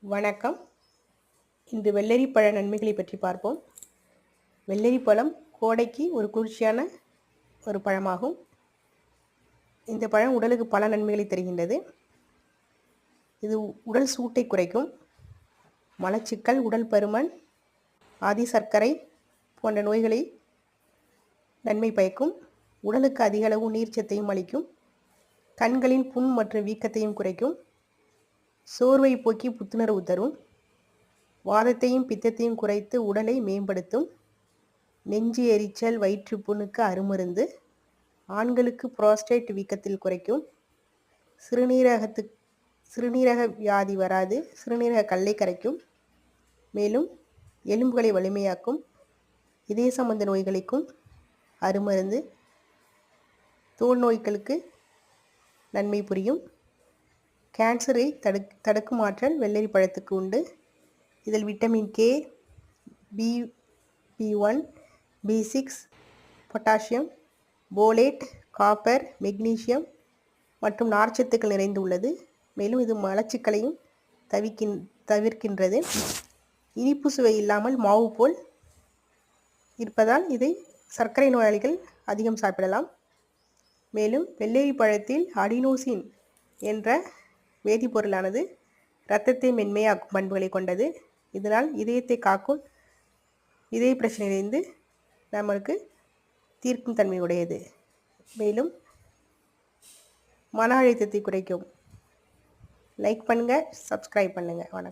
வணக்கம். இன்று வெள்ளரி பழ நன்மைகளை பற்றி பார்ப்போம். வெள்ளரி பழம் கோடைக்கு ஒரு குளிர்ச்சியான ஒரு பழமாகும். இந்த பழம் உடலுக்கு பல நன்மைகளை தருகின்றது. இது உடல் சூட்டை குறைக்கும். மலச்சிக்கல் உடல் பருமன் ஆதி சர்க்கரை போன்ற நோய்களை நன்மை பயக்கும். உடலுக்கு அதிக அளவு நீர்ச்சத்தையும் அளிக்கும். கண்களின் புண் மற்றும் வீக்கத்தையும் குறைக்கும். சோர்வை போக்கி புத்துணர்வு தரும். வாதத்தையும் பித்தத்தையும் குறைத்து உடலை மேம்படுத்தும். நெஞ்சு எரிச்சல் வயிற்றுப்புண்ணுக்கு அருமருந்து. ஆண்களுக்கு புரோஸ்டேட் வீக்கத்தில் குறைக்கும். சிறுநீரகத்து சிறுநீரக வியாதி வராது. சிறுநீரக கல்லை கரைக்கும். மேலும் எலும்புகளை வலிமையாக்கும். இதய சம்பந்த நோய்களுக்கும் அருமருந்து. தோல் நோய்களுக்கு நன்மை புரியும். கேன்சரை தடுக் தடுக்கும் ஆற்றல் வெள்ளரி பழத்துக்கு உண்டு. இதில் vitamin K B B one B six potassium folate copper magnesium மற்றும் நார்ச்சத்துக்கள் நிறைந்துள்ளது மேலும் இது மலச்சிக்கலையும் தவிக்கின் தவிர்க்கின்றது. இனிப்பு சுவை இல்லாமல் மாவு போல் இருப்பதால் இதை சர்க்கரை நோயாளிகள் அதிகம் சாப்பிடலாம். மேலும் வெள்ளரி பழத்தில் அடினோசின் என்ற வேதிப்பொருளானது இரத்தத்தை மென்மையாக்கும் பண்புகளை கொண்டது. இதனால் இதயத்தை காக்கும் இதய பிரச்சனையிலிருந்து நம்மளுக்கு தீர்க்கும் தன்மை உடையது. மேலும் மன அழுத்தத்தை குறைக்கும். லைக் பண்ணுங்கள் சப்ஸ்கிரைப் பண்ணுங்கள் வணக்கம்.